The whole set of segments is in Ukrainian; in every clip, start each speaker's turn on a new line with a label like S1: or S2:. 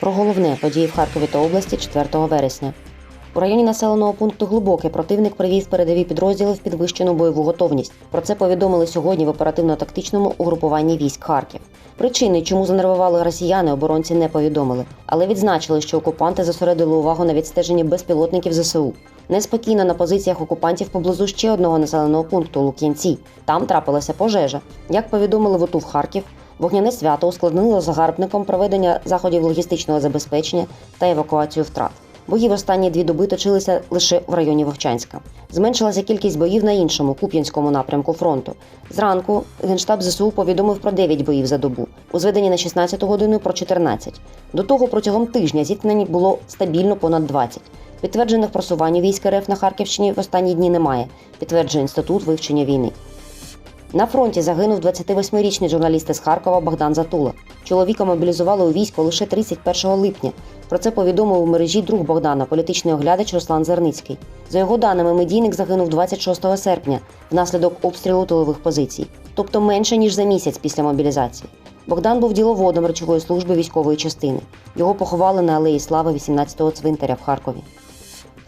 S1: Про головне події в Харкові та області 4 вересня. У районі населеного пункту Глибоке противник привів передові підрозділи в підвищену бойову готовність. Про це повідомили сьогодні в оперативно-тактичному угрупуванні військ Харків. Причини, чому занервували росіяни, оборонці не повідомили, але відзначили, що окупанти зосередили увагу на відстеженні безпілотників ЗСУ. Неспокійно на позиціях окупантів поблизу ще одного населеного пункту Лук'янці. Там трапилася пожежа. Як повідомили в ОТУ в Харків, вогняне свято ускладнило загарбником проведення заходів логістичного забезпечення та евакуацію втрат. Бої в останні дві доби точилися лише в районі Вовчанська. Зменшилася кількість боїв на іншому Куп'янському напрямку фронту. Зранку генштаб ЗСУ повідомив про 9 боїв за добу, у зведенні на 16 годину про 14. До того протягом тижня зіткнень було стабільно понад 20. Підтверджених просувань військ РФ на Харківщині в останні дні немає, підтверджує інститут вивчення війни. На фронті загинув 28-річний журналіст із Харкова Богдан Затула. Чоловіка мобілізували у військо лише 31 липня. Про це повідомив у мережі друг Богдана, політичний оглядач Руслан Зерницький. За його даними, медійник загинув 26 серпня внаслідок обстрілу тилових позицій, тобто менше ніж за місяць після мобілізації. Богдан був діловодом речової служби військової частини. Його поховали на алеї Слави 18-го цвинтаря в Харкові.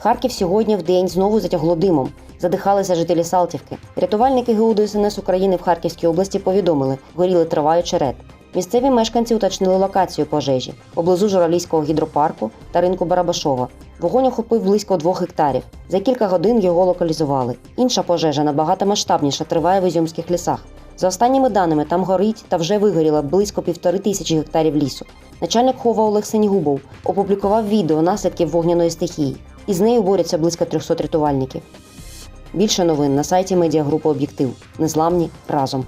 S1: Харків сьогодні в день знову затягло димом. Задихалися жителі Салтівки. Рятувальники ГУ ДСНС України в Харківській області повідомили, горіли трава і черед. Місцеві мешканці уточнили локацію пожежі поблизу Журалійського гідропарку та ринку Барабашова. Вогонь охопив близько двох гектарів. За кілька годин його локалізували. Інша пожежа набагато масштабніша триває в Ізюмських лісах. За останніми даними, там горить та вже вигоріло близько півтори тисячі гектарів лісу. Начальник хова Олег Сенігубов опублікував відео наслідків вогняної стихії. Із нею борються близько 300 рятувальників. Більше новин на сайті медіагрупи Об'єктив. Незламні разом.